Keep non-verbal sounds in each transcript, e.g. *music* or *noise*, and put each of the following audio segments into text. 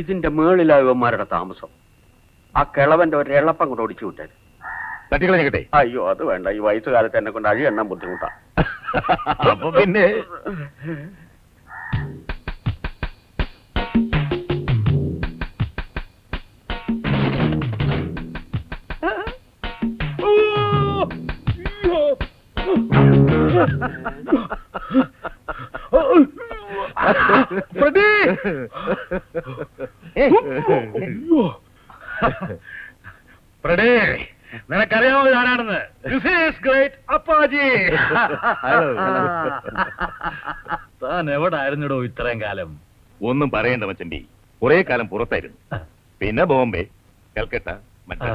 ഇതിന്റെ മേളിലാ ഇവന്മാരുടെ താമസം. ആ കിളവന്റെ ഒരു എളപ്പം കൊണ്ട് ഒടിച്ചു വിട്ടത് തട്ടിക്കളഞ്ഞിട്ടെ അയ്യോ അത് വേണ്ട. ഈ വയസ്സുകാലത്ത് എന്നെ കൊണ്ട് അഴി എണ്ണം ബുദ്ധിമുട്ടാ. അപ്പൊ പിന്നെ? *laughs* ഫ്രെഡി! ഫ്രെഡി, നിനക്കറിയാമോ ഞാനാണെന്ന് ദിസ് ഈസ് ഗ്രേറ്റ് അപ്പാജി. താൻ എവിടെ ആയിരുന്നിടോ ഇത്രയും കാലം? ഒന്നും പറയണ്ട മച്ചണ്ടി കുറെ കാലം പുറത്തായിരുന്നു. പിന്നെ ബോംബെ കൽക്കട്ട മറ്റേ.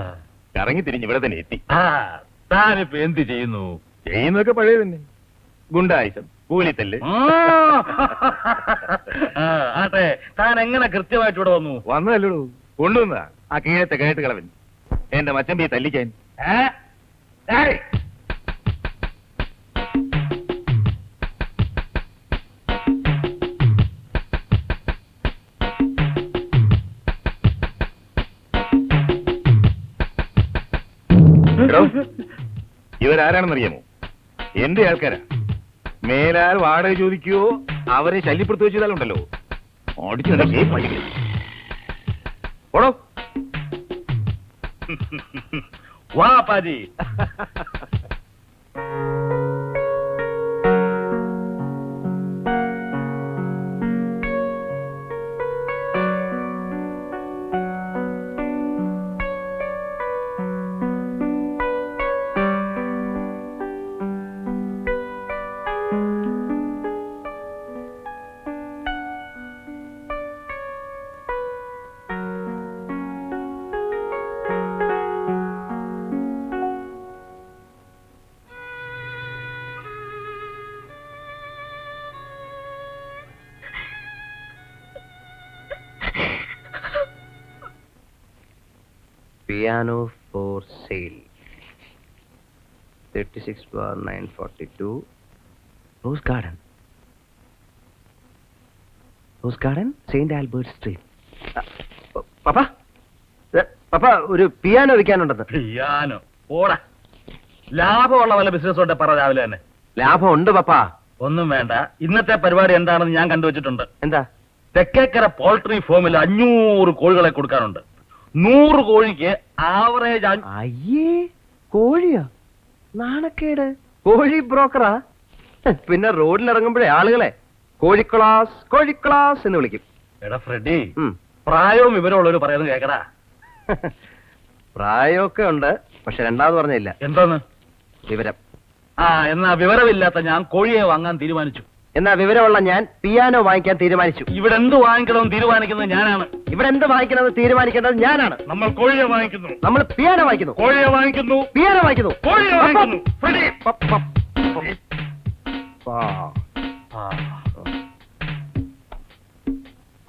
കറങ്ങി തിരിഞ്ഞ് ഇവിടെ തന്നെ എത്തി. താനിപ്പോ എന്ത് ചെയ്യുന്നു? ചെയ്യുന്നൊക്കെ പഴയ തന്നെ ഗുണ്ടായുസം കൂലിത്തല്ല് അതെ ആട്ടെ താൻ എങ്ങനെ കൃത്യമായിട്ട് ഇവിടെ വന്നു? വന്നതല്ലോ കൊണ്ടുവന്ന ആ കീഴത്തെ കേട്ട് കളവൻ എന്റെ മച്ചമ്പിയെ തല്ലിക്കാൻ ഇവരാരാണെന്നറിയാമോ? എന്റെ ആൾക്കാരാ. മേലാൽ വാടക ചോദിക്കുകയോ അവരെ ശല്യപ്പെടുത്തു വെച്ചതാലുണ്ടല്ലോ. ഓടിച്ചു *laughs* വാ പഠിക്കും *laughs* ഓടോ വാ അപ്പാജി piano for sale 36 bar 942 rose garden rose garden saint Albert street പപ്പ? പപ്പ ഒരു പിയാനോ വിൽക്കാനുണ്ടെന്ന്. പിയാനോ. ഓടാ. ലാഭമുള്ള വല്ല ബിസിനസ് ഉണ്ട്? പറ രാവിലെ തന്നെ. ലാഭം ഉണ്ട് പപ്പ. ഒന്നും വേണ്ട. ഇന്നത്തെ പരിപാടി എന്താണെന്ന് ഞാൻ കണ്ടുവച്ചിട്ടുണ്ട്. എന്താ? തെക്കേക്കര പോൾട്രി ഫോമിൽ അഞ്ഞൂറ് കോഴികളെ കൊടുക്കാനുണ്ട്. നൂറ് കോഴിക്ക് ആവറേജ് അയ്യേ കോഴിയോ? നാണക്കേട്. കോഴി ബ്രോക്കറാ? പിന്നെ റോഡിൽ ഇറങ്ങുമ്പോഴേ ആളുകളെ കോഴിക്ലാസ് കോഴിക്ലാസ് എന്ന് വിളിക്കും. എടാ ഫ്രെഡി. പ്രായവും വിവരമുള്ളവർ പറയുന്നത് കേക്കടാ. പ്രായമൊക്കെ ഉണ്ട് പക്ഷെ രണ്ടാമത് പറഞ്ഞില്ല. എന്താന്ന്? വിവരം. ആ എന്നാ വിവരമില്ലാത്ത ഞാൻ കോഴിയെ വാങ്ങാൻ തീരുമാനിച്ചു. എന്നാ വിവരമുള്ള ഞാൻ പിയാനോ വാങ്ങിക്കാൻ തീരുമാനിച്ചു. ഇവിടെ എന്ത് വാങ്ങിക്കണമെന്ന് തീരുമാനിക്കുന്നത് ഞാനാണ്. ഇവിടെ എന്ത് വാങ്ങിക്കണമെന്ന് തീരുമാനിക്കേണ്ടത് ഞാനാണ്. നമ്മൾ കോഴിയെ വാങ്ങിക്കുന്നു. നമ്മൾ പിയാനോ വാങ്ങിക്കുന്നു. കോഴിയെ വാങ്ങിക്കുന്നു. പിയാനോ വാങ്ങിക്കുന്നു. കോഴിയെ വാങ്ങിക്കുന്നു.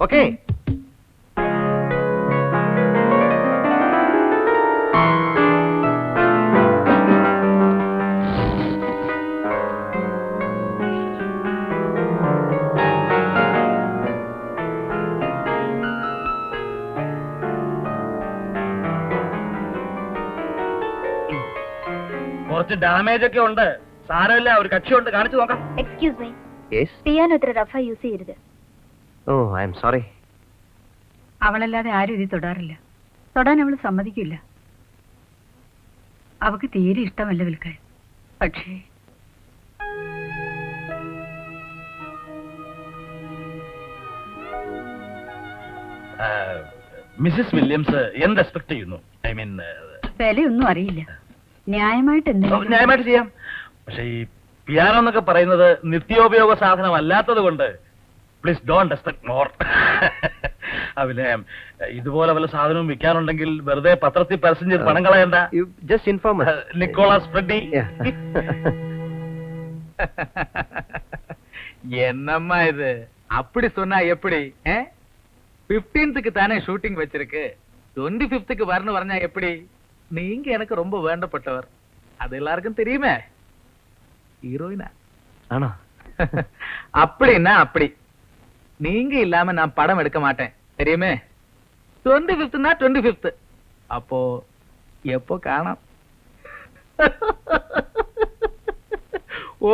ഓക്കേ. കുറച്ച് ഡാമേജ് ഒക്കെ ഉണ്ട്. സാരമില്ല ഒരു കക്ഷിയുണ്ട്. കാണിച്ചു നോക്കാം. എക്സ്ക്യൂസ് മീ യെസ് പിയാനോ ഇത്ര റഫ യൂസ് ചെയ്യരുത്. ഓ ഐ എം സോറി അവളല്ലാതെ ആരും ഇത് തൊടാറില്ല. തൊടാൻ അവൾ സമ്മതിക്കില്ല. അവക്ക് തീരെ ഇഷ്ടമല്ല വിൽക്കാൻ. പക്ഷേ മിസ്സസ് വില്യംസ് എന്ത് എക്സ്പെക്ട് ചെയ്യുന്നു? ഐ മീൻ വിലയൊന്നും അറിയില്ല. ന്യായമായിട്ട് എന്തെങ്കിലും ന്യായമായിട്ട് ചെയ്യാം പക്ഷെ ഈ പിയാനോ എന്നൊക്കെ പറയുന്നത് നിത്യോപയോഗ സാധനമല്ലാത്തത് കൊണ്ട് പ്ലീസ് ഡോണ്ട് എക്സ്പെക്ട് മോർ പിന്നെ ഇതുപോലെ വല്ല സാധനവും വിൽക്കാനുണ്ടെങ്കിൽ വെറുതെ പത്രത്തിൽ പരസ്യം ചെയ്ത് പണം കളയണ്ട you just inform Nicholas Freddy என்னம்மா இது அப்படி சொன்னா எப்படி பிப்டீன்த்துக்கு தானே ஷூட்டிங் வச்சிருக்கு டுவெண்ட்டி பிப்த்துக்கு வரணும் வரைஞ்சா எப்படி நீங்க எனக்கு ரொம்ப வேண்டப்பட்டவர் அது எல்லாருக்கும் தெரியுமே ஹீரோயினா ആണോ *laughs* அப்படின்னா அப்படி நீங்க இல்லாம நான் படம் எடுக்க மாட்டேன் தெரியுமே ട്വന്റി ഫിഫ്ത്ത് ട്വന്റി ഫിഫ്ത്ത് അപ്പോ എപ്പോ കാണാം *laughs*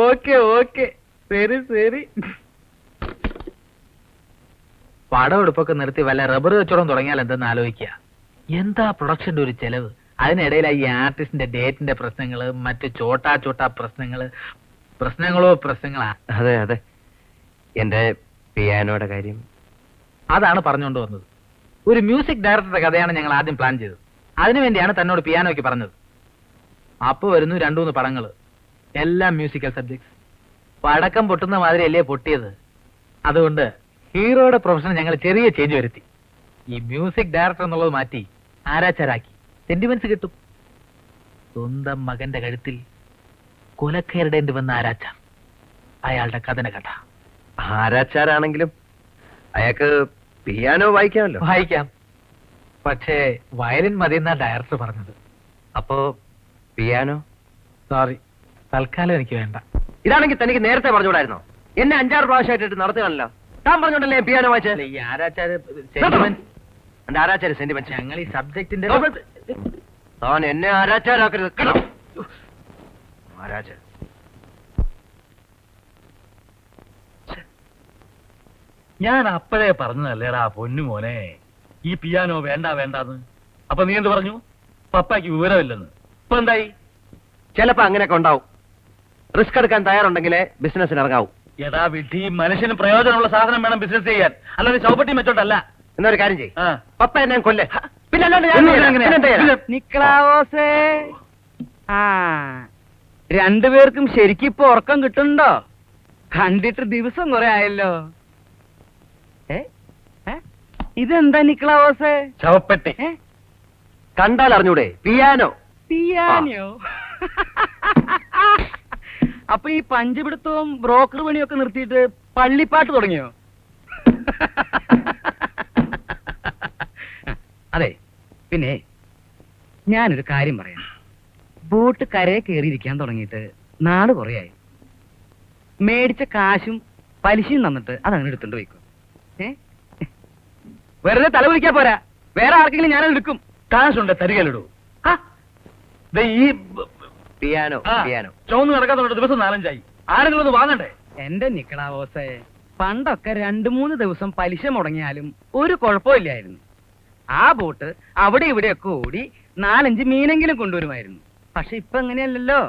ഓക്കെ ഓക്കെ ശരി ശരി പടം എടുപ്പൊക്കെ നിർത്തി വല്ല റബ്ബർ കച്ചവടം തുടങ്ങിയാൽ എന്തെന്ന് ആലോചിക്കുക എന്താ പ്രൊഡക്ഷന്റെ ഒരു ചെലവ് അതിനിടയിൽ ഈ ആർട്ടിസ്റ്റിന്റെ ഡേറ്റിന്റെ പ്രശ്നങ്ങൾ മറ്റു ചോട്ടാ ചോട്ടാ പ്രശ്നങ്ങൾ പ്രശ്നങ്ങളോ പ്രശ്നങ്ങളാ? അതെ അതെ. എന്റെ പിയാനോയുടെ കാര്യം. അതാണ് പറഞ്ഞുകൊണ്ട് വന്നത്. ഒരു മ്യൂസിക് ഡയറക്ടറുടെ കഥയാണ് ഞങ്ങൾ ആദ്യം പ്ലാൻ ചെയ്തത്. അതിനുവേണ്ടിയാണ് തന്നോട് പിയാനോയ്ക്ക് പറഞ്ഞത്. അപ്പൊ വരുന്നു രണ്ടു മൂന്ന് പടങ്ങൾ എല്ലാം മ്യൂസിക്കൽ സബ്ജക്ട്സ് പടക്കം പൊട്ടുന്ന മാതിരി അല്ലേ പൊട്ടിയത്? അതുകൊണ്ട് ഹീറോയുടെ പ്രൊഫഷൻ ഞങ്ങൾ ചെറിയ ചേഞ്ച് വരുത്തി. ഈ മ്യൂസിക് ഡയറക്ടർ എന്നുള്ളത് മാറ്റി ആരാച്ചാരാക്കി. സെന്റിമെന്റ്സ് കിട്ടും. സ്വന്തം മകന്റെ കഴുത്തിൽ കൊലക്കേറിടേണ്ടി വന്ന ആരാച്ച? അയാളുടെ കഥന കഥ. ആരാച്ചാരാണെങ്കിലും അയാൾക്ക് പിയാനോ വായിക്കാമല്ലോ. വായിക്കാം. പക്ഷേ വയലിൻ മതി എന്നാ ഡയറക്ടർ പറഞ്ഞത്. അപ്പോ പിയാനോ? സോറി തൽക്കാലം എനിക്ക് വേണ്ട. ഇതാണെങ്കിൽ തനിക്ക് നേരത്തെ പറഞ്ഞുകൂടായിരുന്നോ? എന്നെ അഞ്ചാറ് പ്രാവശ്യമായിട്ട് നടത്തുകയാണല്ലോ. താൻ പറഞ്ഞോണ്ടല്ലേ പിയാനോ വായിച്ചാൽ ഈ ആരാച്ചാര് ആരാച്ചാര് സെന്റിമെന്റ് ഞങ്ങൾ ഈ സബ്ജക്റ്റിന്റെ താൻ എന്നെ ആരാച്ചാരാക്കരുത്. മഹാരാജ ഞാൻ അപ്പോഴേ പറഞ്ഞതല്ലേടാ പൊന്നു മോനെ. ഈ പിയാനോ വേണ്ട വേണ്ടാന്ന്. അപ്പൊ നീ എന്ത് പറഞ്ഞു? പപ്പായ്ക്ക് വിവരമില്ലെന്ന്. ഇപ്പൊ എന്തായി? ചിലപ്പോ അങ്ങനെയൊക്കെ ഉണ്ടാവും. റിസ്ക് എടുക്കാൻ തയ്യാറുണ്ടെങ്കിലേ ബിസിനസ്സിന് ഇറങ്ങാവൂ. എടാ വിധി മനുഷ്യന് പ്രയോജനമുള്ള സാധനം വേണം ബിസിനസ് ചെയ്യാൻ. അല്ലാതെ ചൗപ്പട്ടി മെച്ചോട്ടല്ല. എന്നൊരു കാര്യം ചെയ്യും. പപ്പ എന്നെ കൊല്ലേ. നിക്ലാവോസേ ആ രണ്ടുപേർക്കും ശരിക്കും ഇപ്പൊ ഉറക്കം കിട്ടുന്നുണ്ടോ? കണ്ടിട്ട് ദിവസം കുറെ ആയല്ലോ? ഇതെന്താ നിക്ലാവോസേ ചവപ്പെട്ടി. കണ്ടാൽ അറിഞ്ഞൂടെ? പിയാനോ? പിയാനോ? അപ്പൊ ഈ പഞ്ചപിടുത്തവും ബ്രോക്കർ പണിയൊക്കെ നിർത്തിയിട്ട് പള്ളിപ്പാട്ട് തുടങ്ങിയോ അതെ പിന്നെ ഞാനൊരു കാര്യം പറയാം. ബോട്ട് കരയെ കയറിയിരിക്കാൻ തുടങ്ങിയിട്ട് നാട് കുറയായി. മേടിച്ച കാശും പലിശയും തന്നിട്ട് അതങ്ങനെ എടുത്തോണ്ട് പോയിക്കോ. ഏ? വെറുതെ തല വിളിക്കാൻ പോരാ. വേറെ ആർക്കെങ്കിലും ഞാനത് എടുക്കും. കാശുണ്ട് തരികലിടൂ. ഈ പിയാനോ പിയാനോ. ചുവന്ന് നടക്കാത്തോണ്ട് ദിവസം നാലഞ്ചായി. ആരെങ്കിലും ഒന്ന് വാങ്ങണ്ടേ? എന്റെ നിക്കടാവോസേ പണ്ടൊക്കെ രണ്ടു മൂന്ന് ദിവസം പലിശ മുടങ്ങിയാലും ഒരു കുഴപ്പമില്ലായിരുന്നു. ആ ബോട്ട് അവിടെ ഇവിടെയൊക്കെ ഓടി നാലഞ്ച് മീനെങ്കിലും കൊണ്ടുവരുമായിരുന്നു. പക്ഷെ ഇപ്പൊ എങ്ങനെയല്ലല്ലോ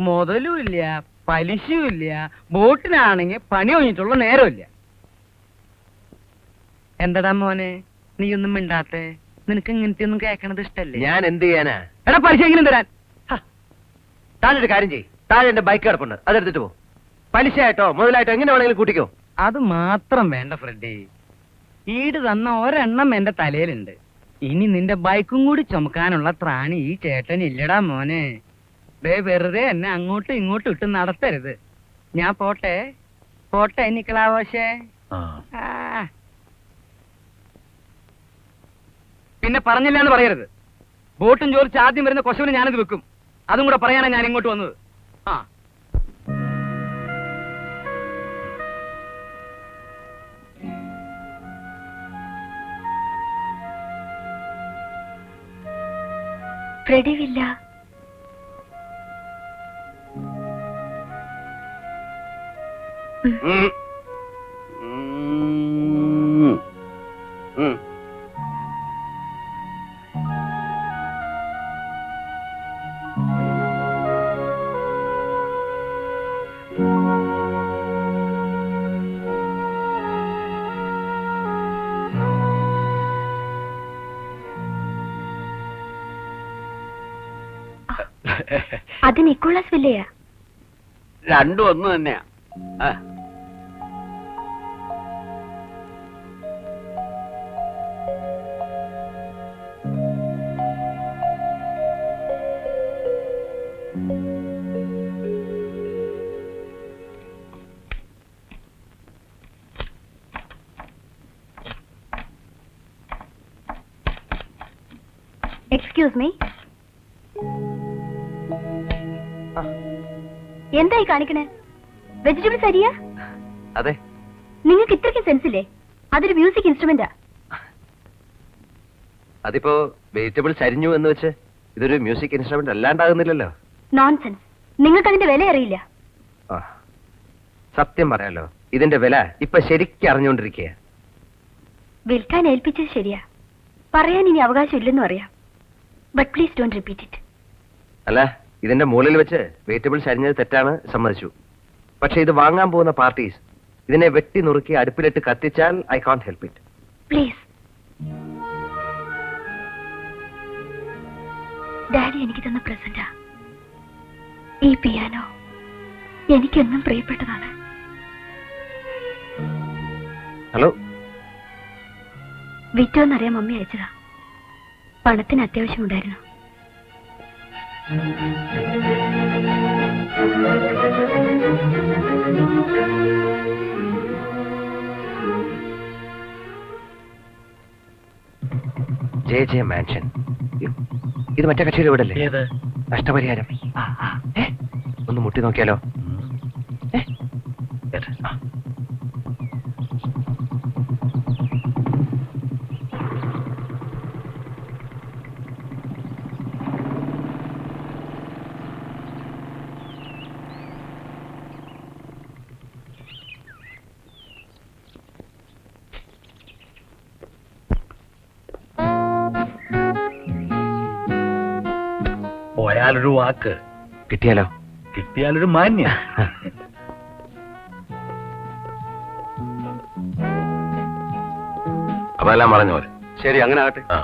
മുതലും ഇല്ല പലിശയും ഇല്ല ബോട്ടിനാണെങ്കിൽ പണി കഴിഞ്ഞിട്ടുള്ള നേരമില്ല. എന്തടാ മോനെ നീ ഒന്നും മിണ്ടാത്തെ? നിനക്ക് ഇങ്ങനത്തെ ഒന്നും കേൾക്കണത് ഇഷ്ടല്ലേ? ഞാൻ എന്ത് ചെയ്യാനാ? എടാ പലിശ എങ്കിലും തരാൻ. താനൊരു കാര്യം ചെയ്യ്. താഴെ എന്റെ ബൈക്ക് കിടപ്പുണ്ട്. അതെടുത്തിട്ട് പോ. പലിശയായിട്ടോ മുതലായിട്ടോ എങ്ങനെ വേണമെങ്കിലും കൂട്ടിക്കോ. അത് മാത്രം വേണ്ട ഫ്രെഡി. ഈട് തന്ന ഒരെണ്ണം എന്റെ തലയിലുണ്ട്. ഇനി നിന്റെ ബൈക്കും കൂടി ചുമക്കാനുള്ള ത്രാണി ഈ ചേട്ടൻ ഇല്ലടാ മോനെ. ദേ വെറുതെ എന്നെ അങ്ങോട്ടും ഇങ്ങോട്ടും ഇട്ട് നടത്തരുത്. ഞാൻ പോട്ടെ. പോട്ടെ നിക്കളാവോശേ. പിന്നെ പറഞ്ഞില്ല എന്ന് പറയരുത്. ബോട്ടും ചോദിച്ച് ആദ്യം വരുന്ന കൊശവിന് ഞാനത് വെക്കും. അതും കൂടെ പറയാനാണ് ഞാൻ ഇങ്ങോട്ട് വന്നത്. ആ. ഫ്രെഡി വില്ല അത് നിക്കോളാസ് വില്ലയാ രണ്ടും ഒന്ന് തന്നെയാ. ആ. എക്സ്ക്യൂസ് മീ എന്തായി കാണിക്കണേ? വെജിറ്റബിൾ അരിയാ അതെ. നിങ്ങൾക്ക് ഇത്രയ്ക്ക് സെൻസ് ഇല്ലേ? അതൊരു മ്യൂസിക് ഇൻസ്ട്രുമെന്റാ അതിപ്പോ വെജിറ്റബിൾ അരിഞ്ഞു എന്ന് വെച്ച് ഇതൊരു മ്യൂസിക് ഇൻസ്ട്രുമെന്റ് അല്ലാണ്ടാകുന്നില്ലല്ലോ. നോൺസെൻസ് നിങ്ങൾക്ക് അതിന്റെ വില അറിയില്ല. സത്യം പറയാലോ ഇതിന്റെ വില ഇപ്പൊ ശരിക്കും അറിഞ്ഞുകൊണ്ടിരിക്കുക വിൽക്കാൻ ഏൽപ്പിച്ചത് ശരിയാ. പറയാൻ ഇനി അവകാശം ഇല്ലെന്നും അറിയാം. But please don't repeat it അല്ല ഇതിന്റെ മുകളിൽ വെച്ച് വെജിറ്റബിൾ അരിഞ്ഞത് തെറ്റാണ് സമ്മതിച്ചു. പക്ഷെ ഇത് വാങ്ങാൻ പോകുന്ന പാർട്ടീസ് ഇതിനെ വെട്ടി നുറുക്കി അടുപ്പിലിട്ട് കത്തിച്ചാൽ I can help it. Please. Daddy എനിക്ക് തന്ന പ്രസന്റാ. ഈ പിയാനോ എനിക്കെന്നും പ്രിയപ്പെട്ടതാണ്. ഹലോ? വിറ്റോ എന്നറിയാം മമ്മി അയച്ചതാ. പണത്തിന് അത്യാവശ്യമുണ്ടായിരുന്നു ജെ ജെ മാൻഷൻ. ഇത് മറ്റേ കക്ഷിയുടെ വീടല്ലേ? ഏത്? നഷ്ടപരിഹാരം. ഒന്ന് മുട്ടി നോക്കിയാലോ? പോയാലൊരു വാക്ക്. കിട്ടിയാലോ? കിട്ടിയാലൊരു മാന്യ. അപ്പൊ എല്ലാം പറഞ്ഞ പോലെ ശരി അങ്ങനെ ആകട്ടെ. ആ.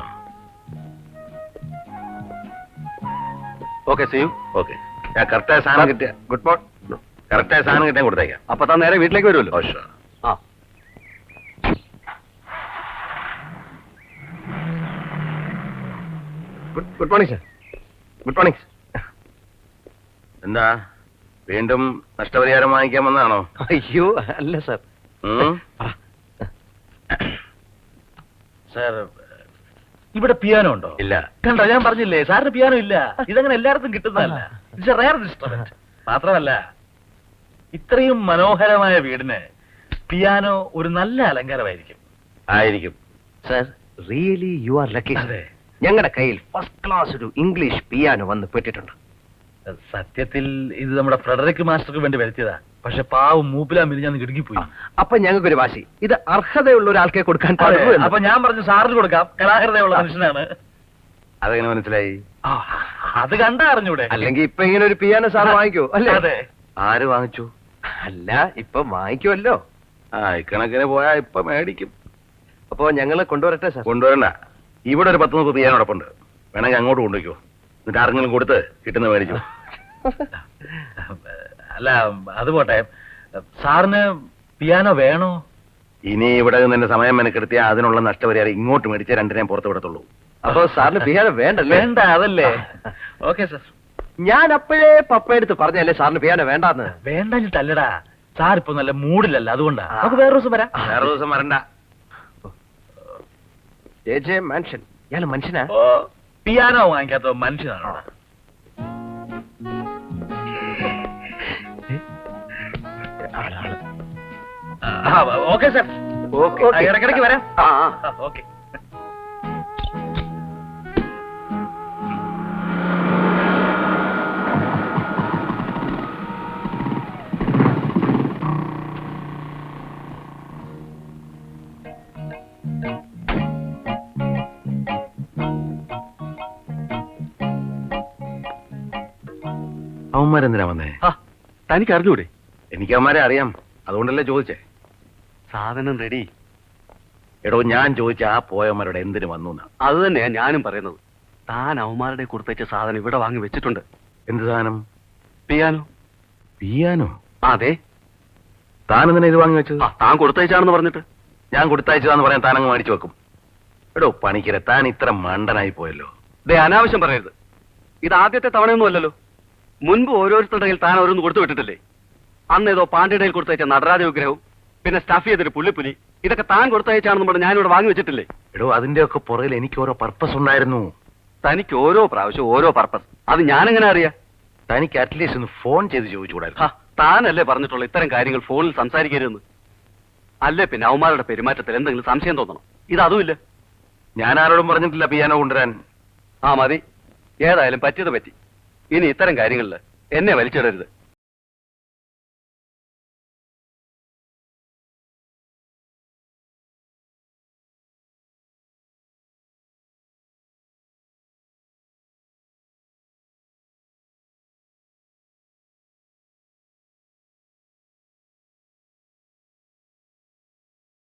ഓക്കെ സീ ഓക്കെ ഞാൻ കറക്റ്റായ സാധനം കിട്ടിയ ഗുഡ് മോർണിംഗ് കറക്റ്റായ സാധനം കിട്ടാൻ കൊടുത്തേക്കാം. അപ്പൊ താൻ നേരെ വീട്ടിലേക്ക് വരുമല്ലോ? Oh sure. ആ. Good good morning sir good morning എന്താ? വീണ്ടും നഷ്ടപരിഹാരം വാങ്ങിക്കാൻ വന്നാണോ അയ്യോ അല്ല സർ? സാർ ഇവിടെ പിയാനോ ഉണ്ടോ? ഇല്ല. കണ്ടോ ഞാൻ പറഞ്ഞില്ലേ സാറിന് പിയാനോ ഇല്ല. ഇതങ്ങനെ എല്ലായിടത്തും കിട്ടുന്നതല്ല. ഇറ്റ്സ് റയർ ഇൻസ്ട്രുമെന്റ് മാത്രമല്ല ഇത്രയും മനോഹരമായ വീടിന് പിയാനോ ഒരു നല്ല അലങ്കാരമായിരിക്കും. ആയിരിക്കും. Sir really you are lucky. ഞങ്ങളുടെ കയ്യിൽ ഫസ്റ്റ് ക്ലാസ് ഒരു ഇംഗ്ലീഷ് പിയാനോ വന്ന് പെട്ടിട്ടുണ്ട്. സത്യത്തിൽ ഇത് നമ്മുടെ ഫ്രെഡറിക് മാസ്റ്റർക്ക് വേണ്ടി വരുത്തിയതാ. പക്ഷെ പാവം മൂപ്പിലാ മിരിഞ്ഞാന്ന് കിടുങ്ങിപ്പോയി. അപ്പൊ ഞങ്ങൾക്കൊരു വാശി. ഇത് അർഹതയുള്ള ഒരാൾക്കെ കൊടുക്കാൻ പാടുള്ളൂ. അപ്പൊ ഞാൻ പറഞ്ഞു സാറിന് കൊടുക്കാം. കലാകൃതയുള്ള മനുഷ്യനാണ്. അതെങ്ങനെ മനസ്സിലായി? അത് കണ്ടാ അറിഞ്ഞൂടെ. അല്ലെങ്കിൽ ഇപ്പൊ ഇങ്ങനെ ഒരു പിയാനോ സാർ വാങ്ങിക്കോ അല്ലേ? അതെ. ആര് വാങ്ങിച്ചു? അല്ല ഇപ്പൊ വാങ്ങിക്കുമല്ലോ ആ ഇക്കണക്കിന് പോയാ ഇപ്പൊ മേടിക്കും. അപ്പൊ ഞങ്ങൾ കൊണ്ടുവരട്ടെ സാർ? കൊണ്ടുവരണ്ട. ഇവിടെ ഒരു പത്ത് മുപ്പത് പിയാനോടൊപ്പുണ്ട് വേണമെങ്കിൽ അങ്ങോട്ട് കൊണ്ടുവയ്ക്കോ. എന്നിട്ട് ആർക്കെങ്കിലും കൊടുത്ത് കിട്ടുന്ന മേടിച്ചു. അല്ല അത് പോട്ടെ. സാറിന് പിയാനോ വേണോ? ഇനി ഇവിടെ നിന്ന് സമയം മെനക്കെടുത്തിയാൽ അതിനുള്ള നഷ്ടപരിഹാരം ഇങ്ങോട്ട് മേടിച്ച രണ്ടിനെയും പുറത്ത് വിടത്തുള്ളൂ. അപ്പൊ സാറിന് പിയാനോ വേണ്ടല്ലേ? വേണ്ട അതല്ലേ. Okay sir. ഞാൻ അപ്പോഴേ പപ്പയെടുത്ത് പറഞ്ഞല്ലേ സാറിന് പിയാനോ വേണ്ടെന്ന്? വേണ്ടല്ലടാ സാർ ഇപ്പൊ നല്ല മൂഡിലല്ല അതുകൊണ്ടാ. നമുക്ക് വേറെ ദിവസം വരാം. വേറെ ദിവസം വരണ്ട. ജെ ജെ മാൻഷൻ ഇയാൾ മനുഷ്യനാ? ഓ പിയാനോ വാങ്ങിക്കാത്ത മനുഷ്യനാണോ? Okay sir. ഓക്കെ. ഇടയ്ക്കിടയ്ക്ക് വരാം. ഓക്കെ. അവന്മാരെന്തിനാ വന്നേ? തനിക്ക് അറിഞ്ഞൂടെ? എനിക്ക് അവന്മാരെ അറിയാം. അതുകൊണ്ടല്ലേ ചോദിച്ചേ? സാധനം റെഡി എടോ ഞാൻ ചോദിച്ച ആ പോയവന്മാരുടെ എന്തിനു വന്നു അത് തന്നെയാ ഞാനും പറയുന്നത്. താൻ അവന്മാരുടെ കൊടുത്തയച്ച സാധനം ഇവിടെ വാങ്ങി വെച്ചിട്ടുണ്ട്. എന്ത് സാധനം? പിയാനോ. പിയാനോ? അതെ. താൻ എന്തിനാ ഇത് വാങ്ങി വെച്ചത്? താൻ കൊടുത്തയച്ചാണെന്ന് പറഞ്ഞിട്ട്. ഞാൻ കൊടുത്തയച്ചതാന്ന് പറയാൻ താനങ്ങ് മേടിച്ചു വെക്കും. എടോ പണിക്കരെ താൻ ഇത്ര മണ്ടനായി പോയല്ലോ. ദേ അനാവശ്യം പറയരുത്. ഇത് ആദ്യത്തെ തവണയൊന്നും അല്ലല്ലോ. മുൻപ് ഓരോരുത്തരുടെ കയ്യിൽ താൻ ഓരോന്ന് കൊടുത്തു വിട്ടിട്ടില്ലേ? അന്ന് ഏതോ പാണ്ഡ്യയുടെ കയ്യിൽ കൊടുത്തയച്ച നടരാജ വിഗ്രഹവും പിന്നെ സ്റ്റഫ് ചെയ്തൊരു പുള്ളിപ്പുലി ഇതൊക്കെ താൻ കൊടുത്തയച്ചാണെന്ന് പറഞ്ഞ് ഞാനിവിടെ വാങ്ങി വെച്ചിട്ടില്ലേ? എടോ അതിന്റെ ഒക്കെ പുറകിൽ എനിക്ക് ഓരോ പർപ്പസ് ഉണ്ടായിരുന്നു. തനിക്ക് ഓരോ പ്രാവശ്യം ഓരോ പർപ്പസ് അത് ഞാനെങ്ങനെ അറിയാം? തനിക്ക് അറ്റ്ലീസ്റ്റ് ഒന്ന് ഫോൺ ചെയ്ത് ചോദിച്ചുകൂടായിരുന്നു. താനല്ലേ പറഞ്ഞിട്ടുള്ള ഇത്തരം കാര്യങ്ങൾ ഫോണിൽ സംസാരിക്കരുതെന്ന്. അല്ലേ പിന്നെ അവന്മാരുടെ പെരുമാറ്റത്തിൽ എന്തെങ്കിലും സംശയം തോന്നണം? ഇത് അതുമില്ല ഞാൻ ആരോടും പറഞ്ഞിട്ടില്ല പിയാനോ കൊണ്ടുവരാൻ ആ മതി. ഏതായാലും പറ്റിയത് പറ്റി. ഇനി ഇത്തരം കാര്യങ്ങളിൽ എന്നെ വലിച്ചിടരുത്.